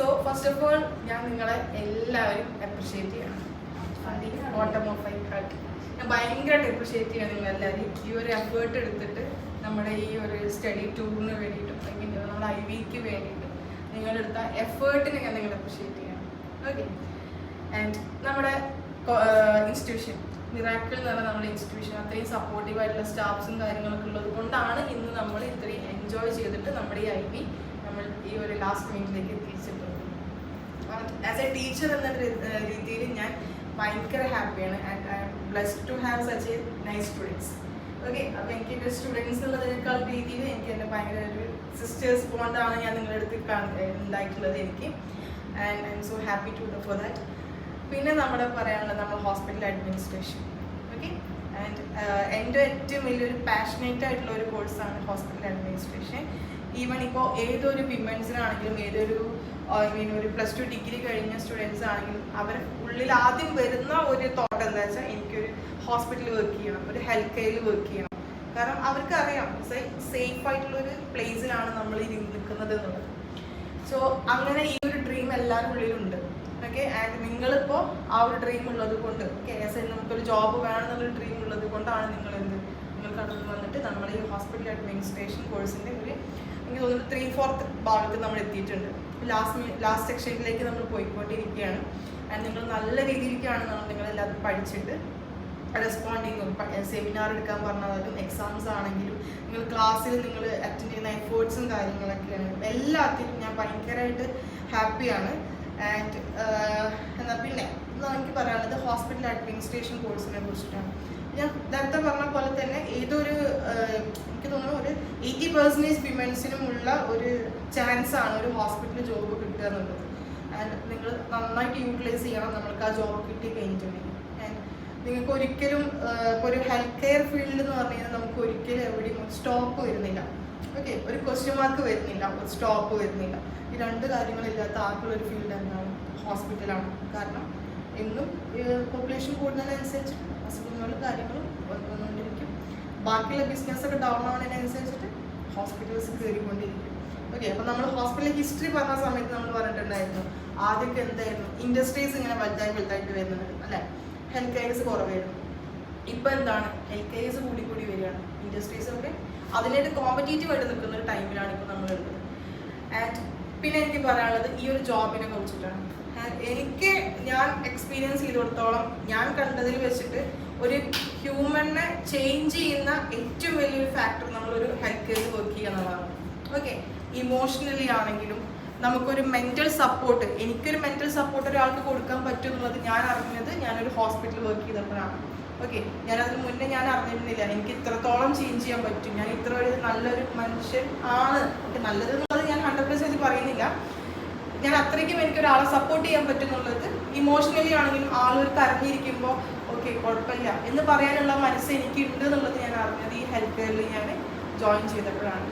So first of all ഞാൻ നിങ്ങളെ എല്ലാവരും അപ്രിഷിയേറ്റ് ചെയ്യണം. ബോട്ടം ഓഫ് ഐ ഹാർട്ട് ഞാൻ ഭയങ്കരമായിട്ട് അപ്രിഷിയേറ്റ് ചെയ്യണം നിങ്ങൾ എല്ലാവരും ഈ ഒരു എഫേർട്ട് എടുത്തിട്ട് നമ്മുടെ ഈ ഒരു സ്റ്റഡി ടൂറിന് വേണ്ടിയിട്ടും അല്ലെങ്കിൽ നമ്മുടെ ഐ വിക്ക് വേണ്ടിയിട്ടും നിങ്ങളെടുത്ത എഫേർട്ടിനെ ഞാൻ നിങ്ങൾ അപ്രിഷിയേറ്റ് ചെയ്യണം. ഓക്കെ ആൻഡ് നമ്മുടെ ഇൻസ്റ്റിറ്റ്യൂഷൻ മിറാക്കിൾ എന്ന് പറഞ്ഞ നമ്മുടെ ഇൻസ്റ്റിറ്റ്യൂഷൻ അത്രയും സപ്പോർട്ടീവ് ആയിട്ടുള്ള സ്റ്റാഫ്സും കാര്യങ്ങളൊക്കെ ഉള്ളത് കൊണ്ടാണ് ഇന്ന് നമ്മൾ ഇത്രയും എൻജോയ് ചെയ്തിട്ട് നമ്മുടെ ഈ ഐ വി നമ്മൾ ഈ ഒരു ലാസ്റ്റ് മിനിറ്റിലേക്ക് എത്തിച്ചിട്ടുള്ളത് ആസ് എ ടീച്ചർ എന്ന രീതിയിൽ ഞാൻ ഭയങ്കര ഹാപ്പിയാണ് and I'm bless to have such a nice students okay അപ്പോൾ എനിക്ക് എന്റെ സ്റ്റുഡൻസ് എന്നുള്ളതിനേക്കാൾ രീതിയിൽ എനിക്ക് എന്റെ ഭയങ്കര ഒരു സിസ്റ്റേഴ്സ് ബോണ്ടാണ് ഞാൻ നിങ്ങളുടെ അടുത്ത് ഉണ്ടായിട്ടുള്ളത് എനിക്ക്. And I'm so happy to for that പിന്നെ നമ്മുടെ പറയാനുള്ളത് നമ്മൾ ഹോസ്പിറ്റൽ അഡ്മിനിസ്ട്രേഷൻ ഓക്കെ ആൻഡ് എന്റെ ഏറ്റവും വലിയൊരു പാഷനേറ്റ് ആയിട്ടുള്ള ഒരു കോഴ്സാണ് ഹോസ്പിറ്റൽ അഡ്മിനിസ്ട്രേഷൻ ഈവൻ ഇപ്പോൾ ഏതൊരു വിമൻസിനാണെങ്കിലും ഏതൊരു ഐ മീൻ ഒരു പ്ലസ് ടു ഡിഗ്രി കഴിഞ്ഞ സ്റ്റുഡൻസ് ആണെങ്കിലും അവർ ഉള്ളിൽ ആദ്യം വരുന്ന ഒരു തോട്ട് എന്താ വെച്ചാൽ എനിക്കൊരു ഹോസ്പിറ്റലിൽ വർക്ക് ചെയ്യണം ഒരു ഹെൽത്ത് കെയറിൽ വർക്ക് ചെയ്യണം. കാരണം അവർക്ക് അറിയാം സേഫ് ആയിട്ടുള്ള ഒരു പ്ലേസിലാണ് നമ്മൾ ഇനി നിൽക്കുന്നത് എന്നുള്ളത് സോ അങ്ങനെ ഈ ഒരു ഡ്രീം എല്ലാവരുടെ ഉള്ളിലുണ്ട്. ഓക്കെ ആൻഡ് നിങ്ങളിപ്പോൾ ആ ഒരു ഡ്രീം ഉള്ളത് കൊണ്ട് ഓക്കെ ആസ് നമുക്കൊരു ജോബ് വേണമെന്നുള്ളൊരു ഡ്രീം ഉള്ളത് കൊണ്ടാണ് നിങ്ങൾ എന്ത് നിങ്ങൾ കടന്നു വന്നിട്ട് നമ്മൾ ഈ ഹോസ്പിറ്റൽ അഡ്മിനിസ്ട്രേഷൻ കോഴ്സിന്റെ ഒരു എനിക്ക് തോന്നുന്നു ത്രീ ഫോർത്ത് ഭാഗത്ത് നമ്മൾ എത്തിയിട്ടുണ്ട്. ലാസ്റ്റ് ലാസ്റ്റ് സെക്ഷനിലേക്ക് നമ്മൾ പോയിക്കൊണ്ടിരിക്കുകയാണ്. ആൻഡ് നിങ്ങൾ നല്ല രീതിയിലേക്കാണ് നമ്മൾ നിങ്ങളെല്ലാം പഠിച്ചിട്ട് ചെയ്യുന്നു. സെമിനാർ എടുക്കാൻ പറഞ്ഞാലും എക്സാംസ് ആണെങ്കിലും നിങ്ങൾ ക്ലാസ്സിൽ നിങ്ങൾ അറ്റൻഡ് ചെയ്യുന്ന എഫേർട്സും കാര്യങ്ങളൊക്കെയാണ്. എല്ലാത്തിലും ഞാൻ ഭയങ്കരമായിട്ട് ഹാപ്പിയാണ് ആൻഡ് എന്നാൽ പിന്നെ എനിക്ക് പറയാനുള്ളത് ഹോസ്പിറ്റൽ അഡ്മിനിസ്ട്രേഷൻ കോഴ്സിനെ കുറിച്ചിട്ടാണ്. ഞാൻ നേരത്തെ പറഞ്ഞ പോലെ തന്നെ ഏതൊരു എനിക്ക് തോന്നുന്നു ഒരു എയ്റ്റി പെർസെന്റേജ് വിമൻസിനും ഉള്ള ഒരു ചാൻസ് ആണ് ഒരു ഹോസ്പിറ്റലിൽ ജോബ് കിട്ടുക എന്നുള്ളത്. ആൻഡ് നിങ്ങൾ നന്നായിട്ട് യൂട്ടിലൈസ് ചെയ്യണം നമ്മൾക്ക് ആ ജോബ് കിട്ടി കഴിഞ്ഞിട്ടുണ്ടെങ്കിൽ. ആൻഡ് നിങ്ങൾക്ക് ഒരിക്കലും ഒരു ഹെൽത്ത് കെയർ ഫീൽഡ് എന്ന് പറഞ്ഞു കഴിഞ്ഞാൽ നമുക്ക് ഒരിക്കലും എവിടെയും സ്റ്റോപ്പ് വരുന്നില്ല. ഓക്കെ ഒരു ക്വസ്റ്റ്യൻ മാർക്ക് വരുന്നില്ല ഒരു സ്റ്റോപ്പ് വരുന്നില്ല. ഈ രണ്ട് കാര്യങ്ങളില്ലാത്ത ആർക്കുള്ള ഒരു ഫീൽഡ് എന്താണ്? ഹോസ്പിറ്റലാണ് കാരണം എന്നും പോപ്പുലേഷൻ കൂടുന്നതിനനുസരിച്ച് അസുഖങ്ങളും കാര്യങ്ങളും വന്നുകൊണ്ടിരിക്കും. ബാക്കിയുള്ള ബിസിനസ് ഒക്കെ ഡൗൺ ആവുന്നതിനനുസരിച്ചിട്ട് ഹോസ്പിറ്റൽസ് കയറിക്കൊണ്ടിരിക്കും ഓക്കെ അപ്പോൾ നമ്മൾ ഹോസ്പിറ്റലിൽ ഹിസ്റ്ററി പറഞ്ഞ സമയത്ത് നമ്മൾ പറഞ്ഞിട്ടുണ്ടായിരുന്നു ആദ്യമൊക്കെ എന്തായിരുന്നു? ഇൻഡസ്ട്രീസ് ഇങ്ങനെ വലുതായി വലുതായിട്ട് വരുന്നത് അല്ലേ? ഹെൽത്ത് കെയർസ് കുറവായിരുന്നു. ഇപ്പൊ എന്താണ്? ഹെൽത്ത് കെയർസ് കൂടി കൂടി വരികയാണ്. ഇൻഡസ്ട്രീസ് ഒക്കെ അതിനായിട്ട് കോമ്പറ്റേറ്റീവ് ആയിട്ട് നിൽക്കുന്ന ഒരു ടൈമിലാണ് ഇപ്പോൾ നമ്മൾ ഉള്ളത് ആൻഡ് പിന്നെ എനിക്ക് പറയാനുള്ളത് ഈ ഒരു ജോബിനെ കുറിച്ചിട്ടാണ്. എനിക്ക് ഞാൻ എക്സ്പീരിയൻസ് ചെയ്തിടത്തോളം ഞാൻ കണ്ടതിൽ വെച്ചിട്ട് ഒരു ഹ്യൂമനെ ചേഞ്ച് ചെയ്യുന്ന ഏറ്റവും വലിയൊരു ഫാക്ടർ നമ്മളൊരു ഹെൽത്ത് കെയർ വർക്ക് ചെയ്യുക എന്നുള്ളതാണ്. ഓക്കെ ഇമോഷണലി ആണെങ്കിലും നമുക്കൊരു മെന്റൽ സപ്പോർട്ട് എനിക്കൊരു മെന്റൽ സപ്പോർട്ട് ഒരാൾക്ക് കൊടുക്കാൻ പറ്റും എന്നുള്ളത് ഞാൻ അറിഞ്ഞത് ഞാനൊരു ഹോസ്പിറ്റലിൽ വർക്ക് ചെയ്തപ്പോഴാണ്. ഓക്കെ ഞാനതിന് മുന്നേ ഞാൻ അറിഞ്ഞിരുന്നില്ല. എനിക്ക് ഇത്രത്തോളം ചേഞ്ച് ചെയ്യാൻ പറ്റും. ഞാൻ ഇത്ര ഒരു നല്ലൊരു മനുഷ്യൻ ആണ്. ഓക്കെ നല്ലത് എന്നുള്ളത് ഞാൻ ഹൺഡ്രഡ് പെർസെന്റ് പറയുന്നില്ല. ഞാൻ അത്രയ്ക്കും എനിക്ക് ഒരാളെ സപ്പോർട്ട് ചെയ്യാൻ പറ്റുന്നുള്ളത് ഇമോഷണലി ആണെങ്കിലും ആളൊരു കരഞ്ഞിരിക്കുമ്പോൾ ഓക്കെ കുഴപ്പമില്ല. എന്ന് പറയാനുള്ള മനസ്സ് എനിക്ക് ഉണ്ട് എന്നുള്ളത് ഞാൻ അറിഞ്ഞത് ഈ ഹെൽത്ത് കെയറിൽ ഞാൻ ജോയിൻ ചെയ്തപ്പോഴാണ്.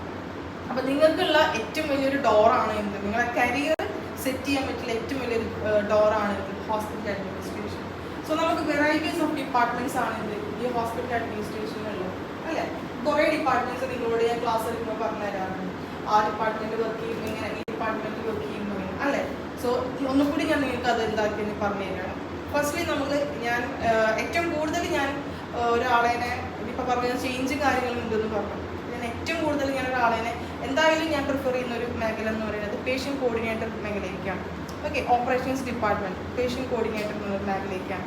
അപ്പം നിങ്ങൾക്കുള്ള ഏറ്റവും വലിയൊരു ഡോറാണ് എന്ത്? നിങ്ങളെ കരിയർ സെറ്റ് ചെയ്യാൻ പറ്റില്ല ഏറ്റവും വലിയൊരു ഡോറാണ് ഇത് ഹോസ്പിറ്റൽ അഡ്മിനിസ്ട്രേഷൻ സോ നമുക്ക് വെറൈറ്റീസ് ഓഫ് ഡിപ്പാർട്ട്മെന്റ്സ് ആണ് ഇത് ഈ ഹോസ്പിറ്റൽ അഡ്മിനിസ്ട്രേഷനിലുള്ളത് അല്ലേ? കുറേ ഡിപ്പാർട്ട്മെന്റ്സ് നിങ്ങളോട് ഞാൻ ക്ലാസ് എടുക്കുമ്പോൾ പറഞ്ഞു തരാറുണ്ട് ആ ഡിപ്പാർട്ട്മെന്റ് വർക്ക് ചെയ്യുമ്പോൾ ഇങ്ങനെ ഈ ഡിപ്പാർട്ട്മെന്റ് വർക്ക് ഇങ്ങനെ അല്ലേ? സോ ഒന്നുകൂടി ഞാൻ നിങ്ങൾക്ക് അത് എന്താക്കിയെന്ന് പറഞ്ഞു തരാം. ഫസ്റ്റ്ലി നമ്മൾ ഞാൻ ഏറ്റവും കൂടുതൽ ഞാൻ ഒരാളേനെ ഒരാളെ ഇപ്പം പറഞ്ഞ ചേഞ്ച് കാര്യങ്ങളും ഉണ്ടെന്ന് പറഞ്ഞു. ഞാൻ ഏറ്റവും കൂടുതൽ ഞാൻ ഒരാളെ എന്തായാലും ഞാൻ പ്രിഫർ ചെയ്യുന്ന ഒരു മേഖല എന്ന് പറയുന്നത് patient coordinator മേഖലയിലേക്കാണ്. Okay operations department patient coordinator എന്നൊരു മേഖലയിലേക്കാണ്.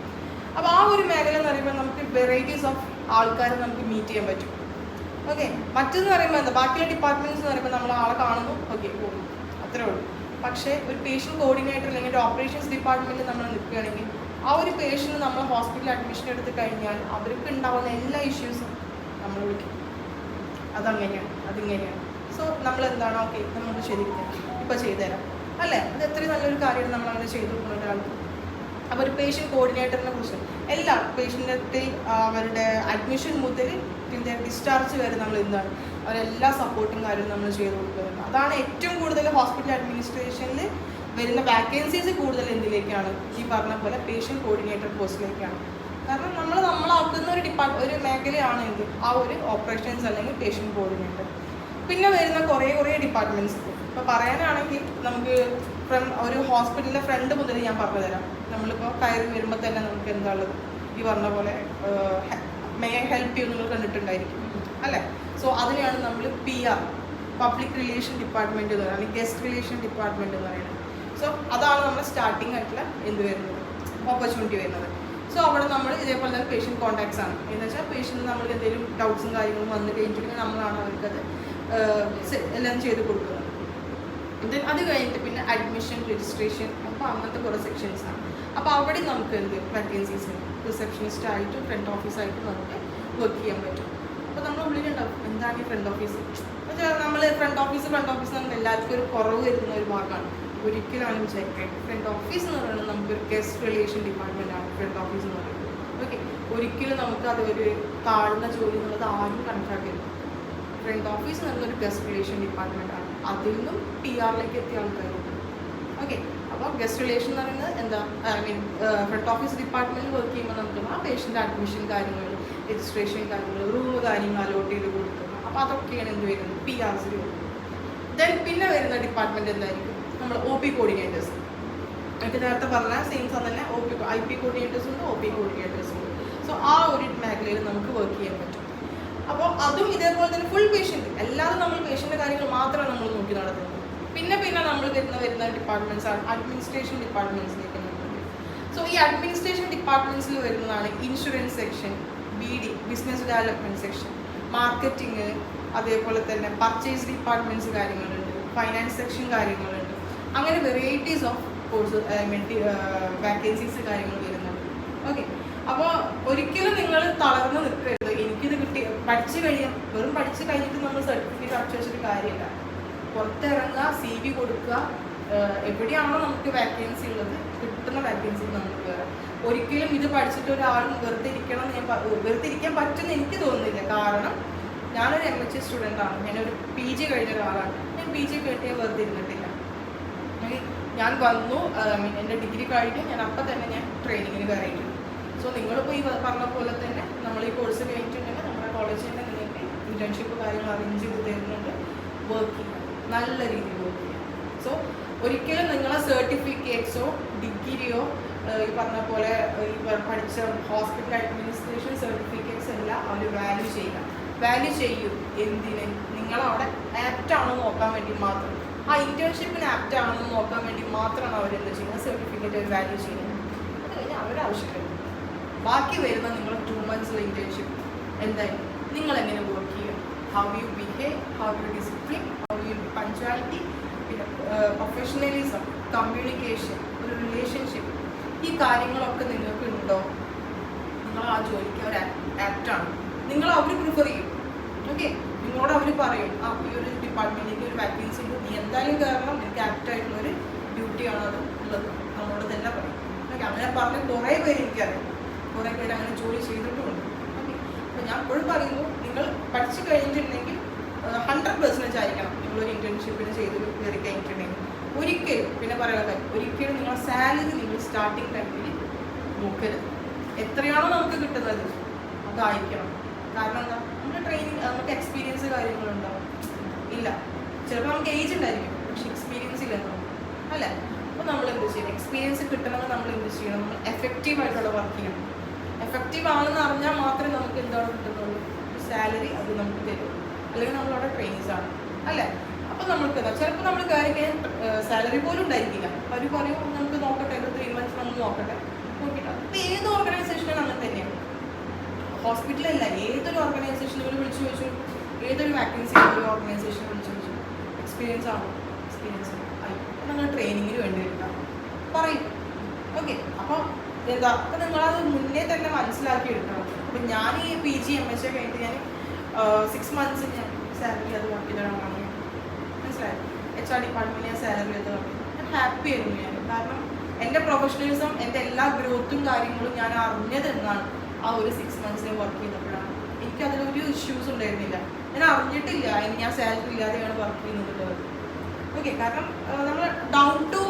അപ്പോൾ ആ ഒരു മേഖല എന്ന് പറയുമ്പോൾ നമുക്ക് വെറൈറ്റീസ് ഓഫ് ആൾക്കാരെ നമുക്ക് മീറ്റ് ചെയ്യാൻ പറ്റും. ഓക്കെ മറ്റെന്ന് പറയുമ്പോൾ എന്താ? ബാക്കിയുള്ള ഡിപ്പാർട്ട്മെന്റ്സ് എന്ന് പറയുമ്പോൾ നമ്മൾ ആളെ കാണുന്നു. ഓക്കെ പോകുന്നു. അത്രേ ഉള്ളൂ. പക്ഷേ ഒരു പേഷ്യൻ കോർഡിനേറ്റർ അല്ലെങ്കിൽ ഒരു ഓപ്പറേഷൻസ് ഡിപ്പാർട്ട്മെന്റിൽ നമ്മൾ നിൽക്കുകയാണെങ്കിൽ ആ ഒരു പേഷ്യന് നമ്മൾ ഹോസ്പിറ്റലിൽ അഡ്മിഷൻ എടുത്ത് കഴിഞ്ഞാൽ അവർക്ക് ഉണ്ടാവുന്ന എല്ലാ ഇഷ്യൂസും നമ്മൾ വിളിക്കും. അതങ്ങനെയാണ് അതിങ്ങനെയാണ്. സോ നമ്മൾ എന്താണ് ഓക്കെ നമ്മൾ ശരി ഇപ്പോൾ ചെയ്തുതരാം. അല്ലേ? അത് എത്രയും നല്ലൊരു കാര്യമാണ് നമ്മൾ അങ്ങനെ ചെയ്തു കൊടുക്കുന്ന ഒരാൾക്ക്. അപ്പോൾ ഒരു പേഷ്യൻ കോർഡിനേറ്ററിനെ കുറിച്ച്. എല്ലാ പേഷ്യന്റെ അവരുടെ അഡ്മിഷൻ മുതൽ പിന്നെ ഡിസ്ചാർജ് വരെ നമ്മൾ എന്താണ് അവരെല്ലാ സപ്പോർട്ടും കാര്യവും നമ്മൾ ചെയ്തു കൊടുക്കുന്നുണ്ട് അതാണ് ഏറ്റവും കൂടുതൽ ഹോസ്പിറ്റൽ അഡ്മിനിസ്ട്രേഷനിൽ വരുന്ന വാക്കൻസീസ് കൂടുതൽ എന്തിലേക്കാണ്? ഈ പറഞ്ഞ പോലെ പേഷ്യൻ കോർഡിനേറ്റർ പോസ്റ്റിലേക്കാണ് കാരണം നമ്മൾ നമ്മളാക്കുന്ന ഒരു ഡിപ്പാർട്ട് ഒരു മേഖലയാണ് എന്ത് ആ ഒരു ഓപ്പറേഷൻസ് അല്ലെങ്കിൽ പേഷ്യൻ കോർഡിനേറ്റർ പിന്നെ വരുന്ന കുറേ കുറേ ഡിപ്പാർട്ട്മെന്റ്സ് ഇപ്പോൾ പറയാനാണെങ്കിൽ നമുക്ക് ഫ്രം ഒരു ഹോസ്പിറ്റലിലെ ഫ്രണ്ട് മുതൽ ഞാൻ പറഞ്ഞുതരാം. നമ്മളിപ്പോൾ കയറി വരുമ്പോൾ തന്നെ നമുക്ക് എന്താ ഉള്ളത്? ഈ പറഞ്ഞ പോലെ മേ ഹെൽപ്പ് യു നിങ്ങൾ കണ്ടിട്ടുണ്ടായിരിക്കും. അല്ലേ? സോ അതിനെയാണ് നമ്മൾ P R public relation department എന്ന് പറയുന്നത് അല്ലെങ്കിൽ ഗസ്റ്റ് റിലേഷൻ ഡിപ്പാർട്ട്മെന്റ് എന്ന് പറയുന്നത്. സോ അതാണ് നമ്മുടെ സ്റ്റാർട്ടിംഗ് ആയിട്ടുള്ള എന്ത് വരുന്നത്? ഓപ്പർച്യൂണിറ്റി വരുന്നത്. സോ അവിടെ നമ്മൾ ഇതേപോലെ തന്നെ പേഷ്യൻ കോൺടാക്ട്സ് ആണ്. എന്ന് വെച്ചാൽ പേഷ്യന്റ് നമ്മൾ എന്തെങ്കിലും ഡൗട്ട്സും കാര്യങ്ങളും വന്നു കഴിഞ്ഞിട്ടുണ്ടെങ്കിൽ നമ്മളാണ് അവർക്കത് എല്ലാം ചെയ്ത് കൊടുക്കുന്നത്. അത് കഴിഞ്ഞിട്ട് അഡ്മിഷൻ രജിസ്ട്രേഷൻ അപ്പോൾ അങ്ങനത്തെ കുറേ സെക്ഷൻസ് ആണ്. അപ്പോൾ അവിടെ നമുക്ക് എന്ത് വാക്കൻസീസ് റിസപ്ഷനിസ്റ്റ് ആയിട്ടും ഫ്രണ്ട് ഓഫീസായിട്ടും നമുക്ക് വർക്ക് ചെയ്യാൻ പറ്റും. അപ്പോൾ നമ്മൾ ഉള്ളിലുണ്ടാവും എന്താണ് ഈ ഫ്രണ്ട് ഓഫീസ് എന്നുവെച്ചാൽ നമ്മൾ ഫ്രണ്ട് ഓഫീസ് ഫ്രണ്ട് ഓഫീസ് നമ്മൾ എല്ലാവർക്കും ഒരു കുറവ് വരുന്ന ഒരു ഭാഗമാണ്. ഒരിക്കലാണ് വിചാരിക്കേണ്ടത് ഫ്രണ്ട് ഓഫീസ് എന്ന് പറയുന്നത് നമുക്കൊരു ഗസ്റ്റ് റിലേഷൻ ഡിപ്പാർട്ട്മെന്റ് ആണ് ഫ്രണ്ട് ഓഫീസ് എന്ന് പറയുന്നത്. ഓക്കെ ഒരിക്കലും നമുക്ക് അത് ഒരു താഴ്ന്ന ജോലി എന്നുള്ളത് ആരും കണക്കാക്കരുത്. ഫ്രണ്ട് ഓഫീസ് എന്ന് പറയുന്നത് ഒരു ഗസ്റ്റ് റിലേഷൻ ഡിപ്പാർട്ട്മെന്റ് ആണ്. അതിൽ നിന്നും പി ആറിലേക്ക് എത്തിയ ആൾക്കാരുണ്ട് ഓക്കെ അപ്പോൾ ഗസ്റ്റ് റിലേഷൻ എന്ന് പറയുന്നത് എന്താ? ഐ മീൻ ഫ്രണ്ട് ഓഫീസ് ഡിപ്പാർട്ട്മെന്റിൽ വർക്ക് ചെയ്യുമ്പോൾ നമുക്ക് ആ പേഷ്യന്റ് അഡ്മിഷൻ കാര്യങ്ങൾ രജിസ്ട്രേഷൻ കാര്യങ്ങൾ റൂം കാര്യങ്ങൾ അലോട്ട് ചെയ്ത് കൊടുക്കുന്നത് അപ്പോൾ അതൊക്കെയാണ് എന്ത് വരുന്നത്? പി ആർസിൽ വരുന്നത്. ദെൻ പിന്നെ വരുന്ന ഡിപ്പാർട്ട്മെന്റ് എന്തായിരിക്കും? നമ്മൾ ഒ പി കോർഡിനേറ്റേഴ്സ് എനിക്ക് നേരത്തെ പറഞ്ഞ സെയിം തന്നെ O P I P coordinators ഉണ്ട് ഒ പി കോർഡിനേറ്റേഴ്സ് ഉണ്ട്. സോ ആ ഒരു മേഖലയിൽ നമുക്ക് വർക്ക് ചെയ്യാൻ പറ്റും. അപ്പോൾ അതും ഇതേപോലെ തന്നെ ഫുൾ പേഷ്യന്റ് എല്ലാവരും നമ്മൾ പേഷ്യന്റെ കാര്യങ്ങൾ മാത്രമാണ് നമ്മൾ നോക്കി നടത്തുന്നത്. പിന്നെ പിന്നെ നമ്മൾ വരുന്ന വരുന്ന ഡിപ്പാർട്ട്മെന്റ്സ് ആണ് അഡ്മിനിസ്ട്രേഷൻ ഡിപ്പാർട്ട്മെന്റ്സിലേക്ക് സോ ഈ അഡ്മിനിസ്ട്രേഷൻ ഡിപ്പാർട്ട്മെന്റ്സിൽ വരുന്നതാണ് insurance section B D business development section marketing അതേപോലെ തന്നെ പർച്ചേസ് ഡിപ്പാർട്ട്മെന്റ്സ് കാര്യങ്ങളുണ്ട് ഫൈനാൻസ് സെക്ഷൻ കാര്യങ്ങളുണ്ട്. അങ്ങനെ varieties of course I mean vacancies കാര്യങ്ങൾ വരുന്നുണ്ട്. ഓക്കെ അപ്പോൾ ഒരിക്കലും നിങ്ങൾ തളർന്ന് നിൽക്കരുത്. എനിക്കിത് കിട്ടി. പഠിച്ചു കഴിയും വെറും പഠിച്ചു കഴിഞ്ഞിട്ട് നമ്മൾ സർട്ടിഫിക്കറ്റ് അടച്ചു വെച്ചിട്ട് കാര്യമില്ല. പുറത്തിറങ്ങുക സി വി കൊടുക്കുക എവിടെയാണോ നമുക്ക് വാക്കൻസി ഉള്ളത് കിട്ടുന്ന വാക്കൻസി നമുക്ക് ഒരിക്കലും ഇത് പഠിച്ചിട്ട് ഒരാളും വെറുതെ ഇരിക്കണം ഞാൻ വെറുതെ ഇരിക്കാൻ പറ്റുമെന്ന് എനിക്ക് തോന്നുന്നില്ല. കാരണം ഞാനൊരു എം എച്ച് സ്റ്റുഡന്റ് ആണ്. ഒരു പി ജി കഴിഞ്ഞ ഒരാളാണ്. ഞാൻ പി ജി കഴിഞ്ഞ് ഞാൻ വെറുതെ ഇരുന്നിട്ടില്ല. ഞാൻ വന്നു. ഐ മീൻ എന്റെ ഡിഗ്രി കഴിഞ്ഞ് ഞാൻ അപ്പം തന്നെ ഞാൻ ട്രെയിനിങ്ങിന് കയറിയിട്ടുണ്ട് സോ നിങ്ങളിപ്പോൾ ഈ പറഞ്ഞ പോലെ തന്നെ നമ്മൾ ഈ കോഴ്സ് കഴിഞ്ഞിട്ടുണ്ടെങ്കിൽ നമ്മുടെ കോളേജിൽ തന്നെ നിങ്ങൾക്ക് ഇന്റേൺഷിപ്പ് കാര്യങ്ങൾ അറേഞ്ച് ചെയ്ത് തരുന്നുണ്ട്. വർക്ക് ചെയ്യാം നല്ല രീതിയിൽ വർക്ക് ചെയ്യാം സോ ഒരിക്കലും നിങ്ങളെ സർട്ടിഫിക്കറ്റ്സോ ഡിഗ്രിയോ ഈ പറഞ്ഞ പോലെ ഈ പഠിച്ച ഹോസ്പിറ്റൽ അഡ്മിനിസ്ട്രേഷൻ സർട്ടിഫിക്കറ്റ്സ് എല്ലാം അവർ വാല്യൂ ചെയ്യുക. വാല്യൂ ചെയ്യും. എന്തിന്? നിങ്ങളവിടെ ആപ്റ്റ് ആണോ നോക്കാൻ വേണ്ടി മാത്രം. ആ ഇന്റേൺഷിപ്പിന് ആപ്റ്റ് ആണോ നോക്കാൻ വേണ്ടി മാത്രമാണ് അവർ എന്ത് ചെയ്യുന്നത്? സർട്ടിഫിക്കറ്റ് വാല്യൂ ചെയ്യുന്നത്. അത് കഴിഞ്ഞാൽ ആവശ്യമില്ല ബാക്കി വരുന്ന നിങ്ങൾ ടു മന്ത്സ് ഇന്റേൺഷിപ്പ് എന്തായാലും നിങ്ങൾ എങ്ങനെ വർക്ക് ചെയ്യും how you behave how you discipline how you punctuality പിന്നെ പ്രൊഫഷണലിസം കമ്മ്യൂണിക്കേഷൻ ഒരു റിലേഷൻഷിപ്പ് ഈ കാര്യങ്ങളൊക്കെ നിങ്ങൾക്ക് ഉണ്ടോ? നിങ്ങൾ ആ ജോലിക്ക് അവർ ആപ്റ്റാണ് നിങ്ങൾ അവർ പ്രിഫർ ചെയ്യും. ഓക്കെ നിങ്ങളോട് അവർ പറയും ആ ഈ ഒരു ഡിപ്പാർട്ട്മെന്റിലേക്ക് ഒരു വാക്കൻസി ഉണ്ട്. നീ എന്തായാലും കയറണം നിനക്ക് ആപ്റ്റായിട്ടുള്ളൊരു ഡ്യൂട്ടിയാണ് അത് ഉള്ളത്. നമ്മളോട് തന്നെ പറയും. ഓക്കെ അങ്ങനെ പറഞ്ഞ് കുറേ പേര് എനിക്കറിയാം. കുറേ പേര് അങ്ങനെ ജോലി ചെയ്തിട്ടുമുണ്ട്. അപ്പോൾ ഞാൻ എപ്പോഴും പറയുന്നു നിങ്ങൾ പഠിച്ചു കഴിഞ്ഞിട്ടുണ്ടെങ്കിൽ ഹൺഡ്രഡ് പെർസെന്റേജ് ആയിരിക്കണം നിങ്ങളൊരു ഇന്റേൺഷിപ്പിന് ചെയ്ത് കയറി കഴിഞ്ഞിട്ടുണ്ടെങ്കിൽ. ഒരിക്കലും പിന്നെ പറയുന്നത് ഒരിക്കലും നിങ്ങളുടെ സാലറി നിങ്ങൾ സ്റ്റാർട്ടിങ് ടൈമിൽ നോക്കരുത്. എത്രയാണോ നമുക്ക് കിട്ടുന്നത് അതായിരിക്കണം. കാരണം എന്താ? നമ്മുടെ ട്രെയിനിങ് നമുക്ക് എക്സ്പീരിയൻസ് കാര്യങ്ങളുണ്ടാവും. ഇല്ല. ചിലപ്പോൾ നമുക്ക് ഏജ് ഉണ്ടായിരിക്കും പക്ഷെ എക്സ്പീരിയൻസ് ഇല്ല അല്ലേ? അപ്പോൾ നമ്മൾ എന്ത് ചെയ്യണം? എക്സ്പീരിയൻസ് കിട്ടണമെങ്കിൽ നമ്മൾ എന്ത് ചെയ്യണം? നമ്മൾ എഫക്റ്റീവ് ആയിട്ടുള്ള വർക്ക് ചെയ്യണം. എഫക്റ്റീവ് ആണെന്ന് അറിഞ്ഞാൽ മാത്രമേ നമുക്ക് എന്താണ് കിട്ടുന്നുള്ളൂ? സാലറി അത് നമുക്ക് തരും. അല്ലെങ്കിൽ നമ്മളവിടെ ട്രെയിൻസ് ആണ്. അല്ലേ? അപ്പോൾ നമ്മൾക്ക് എന്താ? ചിലപ്പോൾ നമ്മൾ കയറി സാലറി പോലും ഉണ്ടായിരിക്കില്ല. അവർ പറയും നമുക്ക് നോക്കട്ടെ. ഒരു ത്രീ മന്ത്സ് നമ്മൾ നോക്കട്ടെ. നോക്കിയിട്ട് അപ്പം ഏത് ഓർഗനൈസേഷനും അങ്ങനെ തന്നെയാണ് ഹോസ്പിറ്റലല്ല ഏതൊരു ഓർഗനൈസേഷനും ഒരു വിളിച്ചു ചോദിച്ചു? ഏതൊരു വാക്കൻസി ഒരു ഓർഗനൈസേഷൻ വിളിച്ചു ചോദിച്ചു? എക്സ്പീരിയൻസ് ആണോ? എക്സ്പീരിയൻസ് ആയി. നിങ്ങൾ ട്രെയിനിങ്ങിന് വേണ്ടി വരിക പറയും. ഓക്കെ അപ്പോൾ എന്താ? അപ്പം നിങ്ങളത് മുന്നേ തന്നെ മനസ്സിലാക്കി എടുക്കണം അപ്പം ഞാൻ ഈ പി ജി എം എച്ച് കഴിഞ്ഞിട്ട് ഞാൻ സിക്സ് മന്ത്സ് ഞാൻ സാലറി അത് വർക്ക് ചെയ്തോളം വാങ്ങി മനസ്സിലായി? എച്ച് ആർ ഡിപ്പാർട്ട്മെന്റ് ഞാൻ സാലറി അത് ഞാൻ ഹാപ്പി ആയിരുന്നു ഞാൻ. കാരണം എന്റെ പ്രൊഫഷണലിസം എന്റെ എല്ലാ ഗ്രോത്തും കാര്യങ്ങളും ഞാൻ അറിഞ്ഞത് എന്നാണ് ആ ഒരു സിക്സ് മന്ത്സിൽ വർക്ക് ചെയ്തപ്പോഴാണ്. എനിക്ക് അതിലൊരു ഇഷ്യൂസ് ഉണ്ടായിരുന്നില്ല. ഞാൻ അറിഞ്ഞിട്ടില്ല. എനിക്ക് ഞാൻ സാലറി ഇല്ലാതെയാണ് വർക്ക് ചെയ്യുന്നത് ഓക്കെ കാരണം നമ്മൾ ഡൗൺ ടു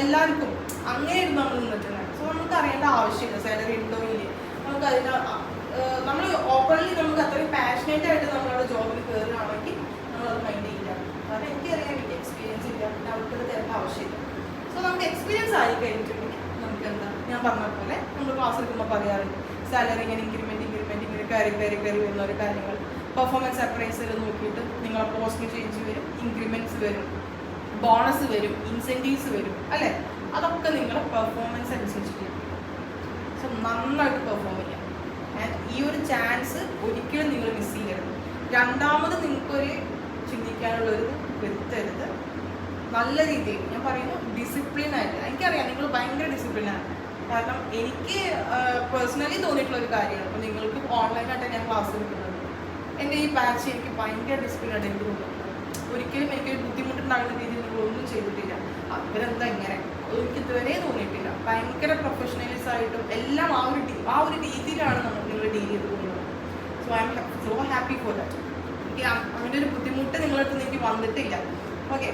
എല്ലാവർക്കും അങ്ങനെയായിരുന്നു നമ്മൾ നിന്നിട്ടുണ്ടായിരുന്നു നമുക്ക് അറിയേണ്ട ആവശ്യമില്ല. സാലറി ഉണ്ടോ ഇല്ല? നമുക്ക് അതിന് നമ്മൾ ഓപ്പൺലി നമുക്ക് അത്രയും പാഷനേറ്റ് ആയിട്ട് നമ്മളവിടെ ജോബിൽ കയറുകയാണെങ്കിൽ നമ്മളത് മൈൻഡ് ചെയ്യില്ല. കാരണം എനിക്കറിയാം എനിക്ക് എക്സ്പീരിയൻസ് ഇല്ല. പിന്നെ അവർക്കത് തരേണ്ട ആവശ്യമില്ല. സോ നമുക്ക് എക്സ്പീരിയൻസ് ആയി കഴിഞ്ഞിട്ടുണ്ടെങ്കിൽ നമുക്ക് എന്താ ഞാൻ പറഞ്ഞ പോലെ നമ്മൾ ക്ലാസ് എടുക്കുമ്പോൾ പറയാറുണ്ട്. സാലറി ഇങ്ങനെ ഇൻക്രിമെന്റ് ഇൻക്രിമെന്റ് ഇങ്ങനെ കയറി കയറി കയറി വരുന്ന ഒരു കാര്യങ്ങൾ. പെർഫോമൻസ് അപ്രൈസർ നോക്കിയിട്ട് നിങ്ങളെ പോസ്റ്റ് ചേഞ്ച് വരും ഇൻക്രിമെന്റ്സ് വരും ബോണസ് വരും ഇൻസെന്റീവ്സ് വരും അല്ലേ? അതൊക്കെ നിങ്ങളുടെ പെർഫോമൻസ് അനുസരിച്ചിട്ട് സോ നന്നായിട്ട് പെർഫോം ചെയ്യാം. ഈ ഒരു ചാൻസ് ഒരിക്കലും നിങ്ങൾ മിസ് ചെയ്യരുത്. രണ്ടാമത് നിങ്ങൾക്കൊരു ചിന്തിക്കാനുള്ളൊരു വരുത്തരുത്. നല്ല രീതിയിൽ ഞാൻ പറയുന്നു ഡിസിപ്ലിൻ ആയിട്ട്. എനിക്കറിയാം നിങ്ങൾ ഭയങ്കര ഡിസിപ്ലിനാണ് കാരണം എനിക്ക് പേഴ്സണലി തോന്നിയിട്ടുള്ള ഒരു കാര്യമാണ്. അപ്പോൾ നിങ്ങൾക്ക് ഓൺലൈനായിട്ട് ഞാൻ ക്ലാസ് എടുക്കുന്നത്. എന്റെ ഈ ബാച്ച് എനിക്ക് ഭയങ്കര ഡിസിപ്ലിനായിട്ട് എനിക്ക് തോന്നുന്നു. ഒരിക്കലും എനിക്ക് ബുദ്ധിമുട്ടുണ്ടാകുന്ന രീതിയിൽ നിങ്ങളൊന്നും ചെയ്തിട്ടില്ല. അവരെന്താ ഇങ്ങനെ? അത് എനിക്ക് ഇതുവരെ തോന്നിയിട്ടില്ല. ഭയങ്കര പ്രൊഫഷണലിസ് ആയിട്ടും എല്ലാം ആ ഒരു ആ ഒരു രീതിയിലാണ് നമ്മൾ നിങ്ങൾ ഡീൽ ചെയ്ത് പോകുന്നത് so I'm so happy for that എനിക്ക് അങ്ങനെ ഒരു ബുദ്ധിമുട്ട് നിങ്ങളടുത്ത് എനിക്ക് വന്നിട്ടില്ല. ഓക്കെ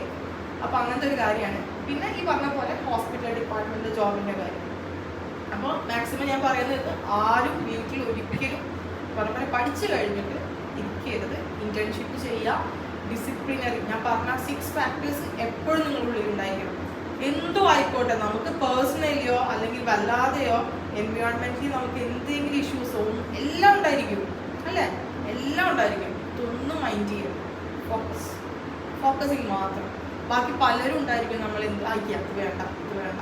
അപ്പോൾ അങ്ങനത്തെ ഒരു കാര്യമാണ്. പിന്നെ ഈ പറഞ്ഞ പോലെ ഹോസ്പിറ്റൽ ഡിപ്പാർട്ട്മെന്റ് ജോബിന്റെ കാര്യം. അപ്പോൾ മാക്സിമം ഞാൻ പറയുന്നത് ആരും വീട്ടിൽ ഒരിക്കലും പറഞ്ഞ പഠിച്ചു കഴിഞ്ഞിട്ട് ഇരിക്കരുത്. ഇന്റേൺഷിപ്പ് ചെയ്യുക ഡിസിപ്ലിനറി ഞാൻ പറഞ്ഞ സിക്സ് ഫാക്ടേഴ്സ് എപ്പോഴും നിങ്ങളുടെ ഉള്ളിൽ ഉണ്ടായിരിക്കണം. എന്തോ ആയിക്കോട്ടെ നമുക്ക് പേഴ്സണലിയോ അല്ലെങ്കിൽ വല്ലാതെയോ എൻവയോൺമെന്റിൽ നമുക്ക് എന്തെങ്കിലും ഇഷ്യൂസോ എല്ലാം ഉണ്ടായിരിക്കും അല്ലേ? എല്ലാം ഉണ്ടായിരിക്കും. ഇതൊന്നും മൈൻഡ് ചെയ്യും ഫോക്കസ് ഫോക്കസിങ് മാത്രം. ബാക്കി പലരും ഉണ്ടായിരിക്കും നമ്മൾ എന്ത് ഇത് വേണ്ട ഇത് വേണ്ട.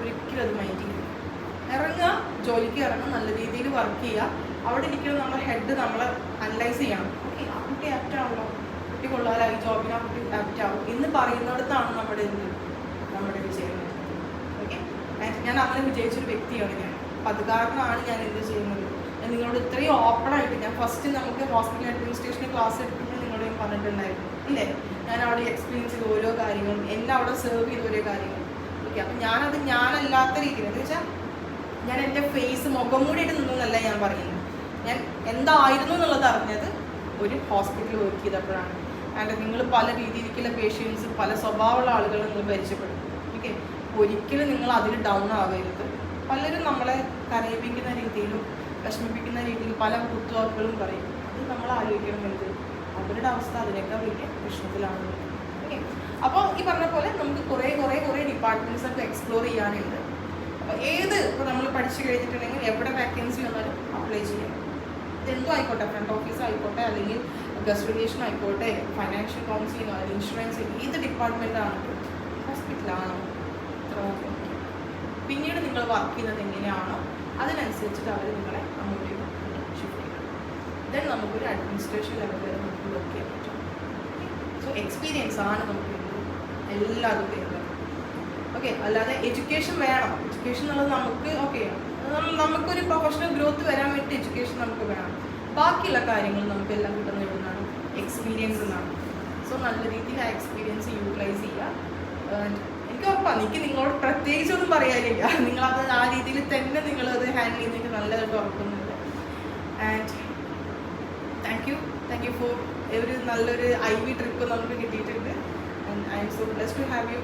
ഒരിക്കലും അത് മൈൻഡ് ചെയ്യും ഇറങ്ങുക ജോലിക്ക് ഇറങ്ങുക നല്ല രീതിയിൽ വർക്ക് ചെയ്യുക. അവിടെ ഇരിക്കുന്ന നമ്മുടെ ഹെഡ് നമ്മൾ അനലൈസ് ചെയ്യണം. ഓക്കെ ആ കുട്ടി ആപ്റ്റ് ആണല്ലോ. കുട്ടി കൊള്ളാലായി ജോബിന് ആ കുട്ടി ആപ്റ്റ് ആവും. എന്ന് പറയുന്നിടത്താണ് നമ്മുടെ എന്ത്? ഞാൻ അങ്ങനെ വിജയിച്ചൊരു വ്യക്തിയാണ് ഞാൻ. അപ്പം അത് കാരണമാണ് ഞാൻ എന്ത് ചെയ്യുന്നത്. നിങ്ങളോട് ഇത്രയും ഓപ്പൺ ആയിട്ട് ഞാൻ ഫസ്റ്റ് നമുക്ക് ഹോസ്പിറ്റൽ അഡ്മിനിസ്ട്രേഷന് ക്ലാസ് എടുക്കുമ്പോൾ നിങ്ങളോട് പറഞ്ഞിട്ടുണ്ടായിരുന്നു ഇല്ലേ? ഞാൻ അവിടെ എക്സ്പീരിയൻസ് ചെയ്ത ഓരോ കാര്യങ്ങളും എന്നെ അവിടെ സെർവ് ചെയ്ത ഓരോ കാര്യങ്ങളും. ഓക്കെ അപ്പം ഞാനത് ഞാനല്ലാത്ത രീതിയിൽ എന്ന് വെച്ചാൽ ഞാൻ എന്റെ ഫേസ് മുഖം മൂടിയിട്ട് നിന്നല്ല ഞാൻ പറയുന്നത്. ഞാൻ എന്തായിരുന്നു എന്നുള്ളത് അറിഞ്ഞത് ഒരു ഹോസ്പിറ്റലിൽ വർക്ക് ചെയ്തപ്പോഴാണ്. ആൻഡ് നിങ്ങൾ പല രീതിയിലേക്കുള്ള പേഷ്യൻസ് പല സ്വഭാവമുള്ള ആളുകൾ നിങ്ങൾ പരിചയപ്പെടും ഓക്കെ ഒരിക്കലും നിങ്ങൾ അതിൽ ഡൗൺ ആകരുത് പലരും നമ്മളെ കരയിപ്പിക്കുന്ന രീതിയിലും വിഷമിപ്പിക്കുന്ന രീതിയിലും പല കുത്തുവാക്കുകളും പറയും. അത് നമ്മൾ ആലോചിക്കണം എന്ത്? അവരുടെ അവസ്ഥ അതിനേക്കാൾ വലിയ പ്രശ്നത്തിലാണ്. ഓക്കെ? അപ്പോൾ ഈ പറഞ്ഞ പോലെ നമുക്ക് കുറേ കുറേ കുറേ ഡിപ്പാർട്ട്മെന്റ്സ് ഒക്കെ എക്സ്പ്ലോർ ചെയ്യാനുണ്ട്. അപ്പോൾ ഏത് ഇപ്പോൾ നമ്മൾ പഠിച്ചു കഴിഞ്ഞിട്ടുണ്ടെങ്കിൽ എവിടെ വാക്കൻസി വന്നാലും അപ്ലൈ ചെയ്യാം. ഇതെന്തോ ആയിക്കോട്ടെ ഫ്രണ്ട് ഓഫീസ് ആയിക്കോട്ടെ അല്ലെങ്കിൽ ഗസ്റ്റ് റിലേഷൻ ആയിക്കോട്ടെ ഫൈനാൻഷ്യൽ കൗൺസിലിംഗ് ഇൻഷുറൻസ് ഏത് ഡിപ്പാർട്ട്മെന്റ് ഹോസ്പിറ്റലാണോ പിന്നീട് നിങ്ങൾ വർക്ക് ചെയ്യുന്നത് എങ്ങനെയാണോ അതിനനുസരിച്ചിട്ട് അവർ നിങ്ങളെ അങ്ങോട്ട് ഷിഫ്റ്റ് ചെയ്യണം ദെൻ നമുക്കൊരു അഡ്മിനിസ്ട്രേഷൻ ലെവൽ വരെ നമുക്ക് വർക്ക് ചെയ്യാൻ പറ്റും. സോ എക്സ്പീരിയൻസ് ആണ് നമുക്ക് എല്ലാതും തരുന്നത് ഓക്കെ അല്ലാതെ എഡ്യൂക്കേഷൻ വേണം. എഡ്യൂക്കേഷൻ എന്നുള്ളത് നമുക്ക് ഓക്കെ നമുക്കൊരു പ്രൊഫഷണൽ ഗ്രോത്ത് വരാൻ വേണ്ടി എഡ്യൂക്കേഷൻ നമുക്ക് വേണം. ബാക്കിയുള്ള കാര്യങ്ങൾ നമുക്ക് എല്ലാം കിട്ടുന്ന എവിടുന്നാണ് എക്സ്പീരിയൻസ് എന്നാണ്. സോ നല്ല രീതിയിൽ ആ എക്സ്പീരിയൻസ് യൂട്ടിലൈസ് ചെയ്യുക. എനിക്ക് ഉറപ്പാണ് എനിക്ക് നിങ്ങളോട് പ്രത്യേകിച്ചൊന്നും പറയാനില്ല. നിങ്ങളത് ആ രീതിയിൽ തന്നെ നിങ്ങളത് ഹാൻഡിൽ ചെയ്യുന്നതിന് നല്ലതായിട്ട് ഉറപ്പുന്നുണ്ട് and thank you thank you for ഒരു നല്ലൊരു ഐ വി ട്രിപ്പ് നമുക്ക് കിട്ടിയിട്ടുണ്ട്. And I'm so bless to have you